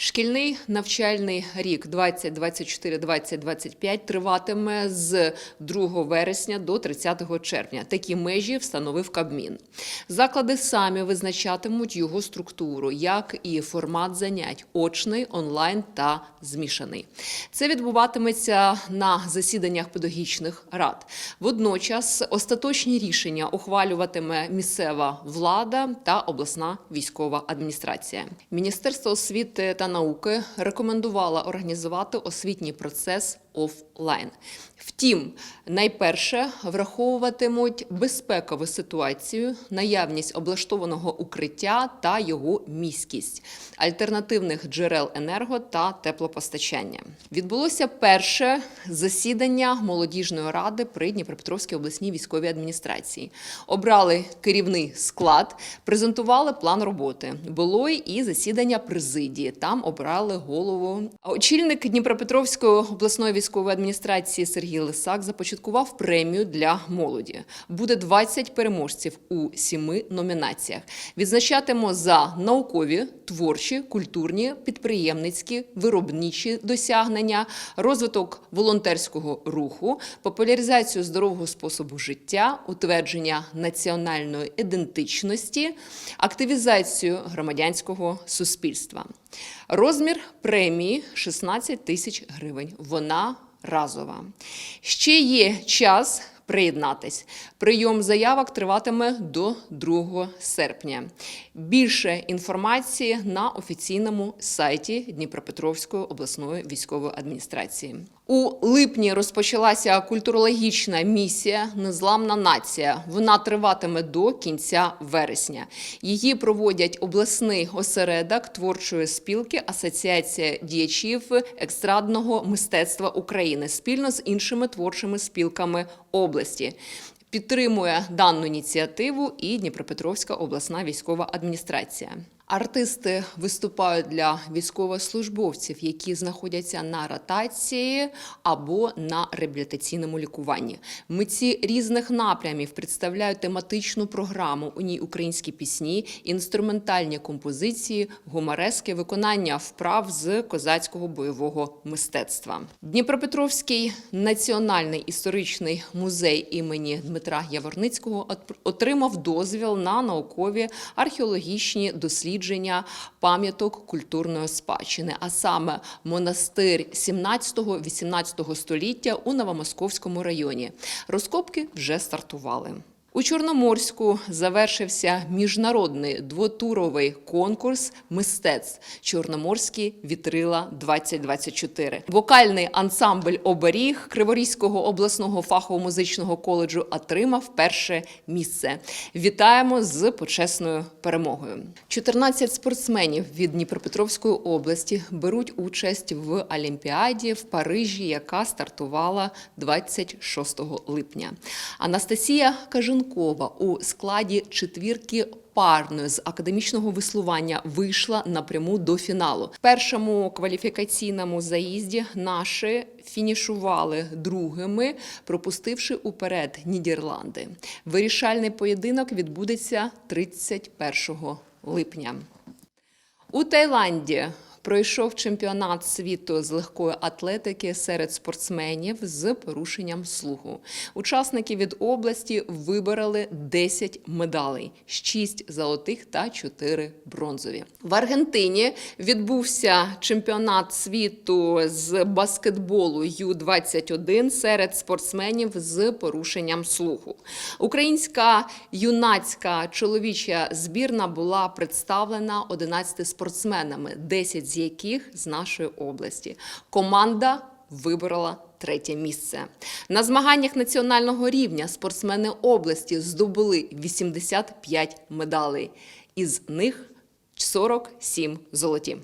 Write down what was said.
Шкільний навчальний рік 2024-2025 триватиме з 2 вересня до 30 червня. Такі межі встановив Кабмін. Заклади самі визначатимуть його структуру, як і формат занять очний, онлайн та змішаний. Це відбуватиметься на засіданнях педагогічних рад. Водночас остаточні рішення ухвалюватиме місцева влада та обласна військова адміністрація. Міністерство освіти та науки рекомендувала організувати освітній процес офлайн. Втім, найперше враховуватимуть безпекову ситуацію, наявність облаштованого укриття та його міськість, альтернативних джерел енерго та теплопостачання. Відбулося перше засідання молодіжної ради при Дніпропетровській обласній військовій адміністрації. Обрали керівний склад, презентували план роботи. Було і засідання президії. Там обрали голову. Очільник Дніпропетровської обласної військової адміністрації Сергій Лисак започаткував премію для молоді. Буде 20 переможців у сіми номінаціях. Відзначатимо за наукові, творчі, культурні, підприємницькі, виробничі досягнення, розвиток волонтерського руху, популяризацію здорового способу життя, утвердження національної ідентичності, активізацію громадянського суспільства. Розмір премії 16 тисяч гривень. Вона разова. Ще є час приєднатись. Прийом заявок триватиме до 2 серпня. Більше інформації на офіційному сайті Дніпропетровської обласної військової адміністрації. У липні розпочалася культурологічна місія Незламна нація. Вона триватиме до кінця вересня. Її проводять обласний осередок творчої спілки Асоціація діячів екстрадного мистецтва України спільно з іншими творчими спілками області. Підтримує дану ініціативу і Дніпропетровська обласна військова адміністрація. Артисти виступають для військовослужбовців, які знаходяться на ротації або на реабілітаційному лікуванні. Митці різних напрямів представляють тематичну програму. У ній українські пісні, інструментальні композиції, гуморески, виконання вправ з козацького бойового мистецтва. Дніпропетровський національний історичний музей імені Дмитра Яворницького отримав дозвіл на наукові археологічні дослідження пам'яток культурної спадщини, а саме монастир 17-18 століття у Новомосковському районі. Розкопки вже стартували. У Чорноморську завершився міжнародний двотуровий конкурс мистецтв Чорноморські вітрила 2024 Вокальний ансамбль Оберіг Криворізького обласного фахово-музичного коледжу отримав перше місце. Вітаємо з почесною перемогою. 14 спортсменів від Дніпропетровської області беруть участь в Олімпіаді в Парижі, яка стартувала 26 липня. Анастасія Каженкова у складі четвірки парної з академічного веслування вийшла напряму до фіналу. В першому кваліфікаційному заїзді наші фінішували другими, пропустивши уперед Нідерланди. Вирішальний поєдинок відбудеться 31 липня. У Таїланді пройшов чемпіонат світу з легкої атлетики серед спортсменів з порушенням слуху. Учасники від області вибороли 10 медалей: 6 золотих та 4 бронзові. В Аргентині відбувся чемпіонат світу з баскетболу Ю-21 серед спортсменів з порушенням слуху. Українська юнацька чоловіча збірна була представлена 11 спортсменами, 10 яких з нашої області. Команда виборола третє місце. На змаганнях національного рівня спортсмени області здобули 85 медалей, із них 47 золоті.